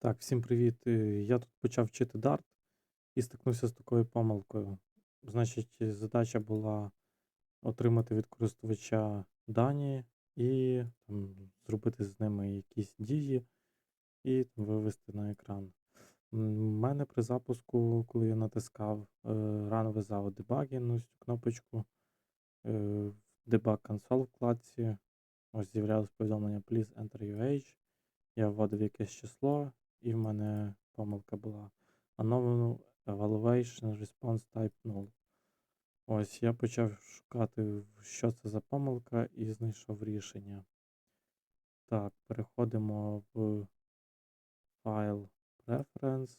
Так, всім привіт. Е, Я тут почав вчити Dart і стикнувся з такою помилкою. Значить, задача була отримати від користувача дані і там, зробити з ними якісь дії і там, вивести на екран. У мене при запуску, коли я натискав е, Run Without Debugging, ось цю кнопочку, е, в Debug Console вкладці, ось з'являлось повідомлення Please enter your age. Я вводив якесь число, і в мене помилка була. Unknown Evaluation Response Type 0. Ось я почав шукати, що це за помилка, і знайшов рішення. Так, переходимо в файл Preference,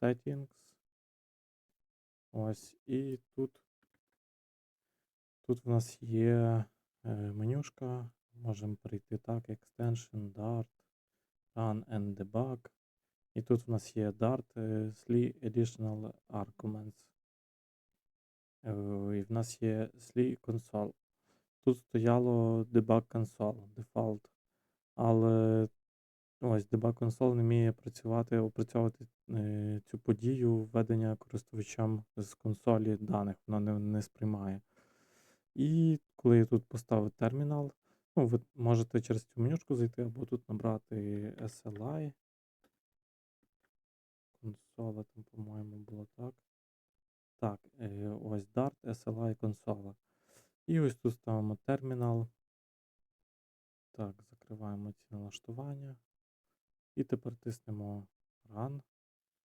Settings. Ось, і тут, тут в нас є е, менюшка. Можемо перейти так, Extension, Dart, Run and Debug. І тут в нас є Dart е, SLI Additional Arguments. Е, І в нас є SLI Console. Тут стояло Debug Console, Default. Але ось Debug Console не вміє працювати, опрацьовувати е, цю подію введення користувачам з консолі даних, воно не, не сприймає. І коли я тут поставив термінал, ну, ви можете через цю менюшку зайти або тут набрати SLI. Консола там, по-моєму, було так. Так, е, ось Dart, SLI консола. І ось тут ставимо термінал. Так, закриваємо ці налаштування. І тепер тиснемо Run.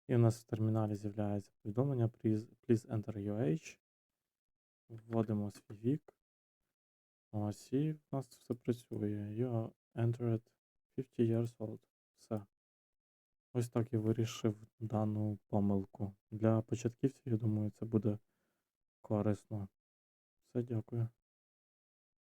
І у нас в терміналі з'являється повідомлення Please, enter age. Вводимо свій вік. Ось, і в нас все працює. You entered 50 years old. Все. Ось так я вирішив дану помилку. Для початківців, я думаю, це буде корисно. Все, дякую.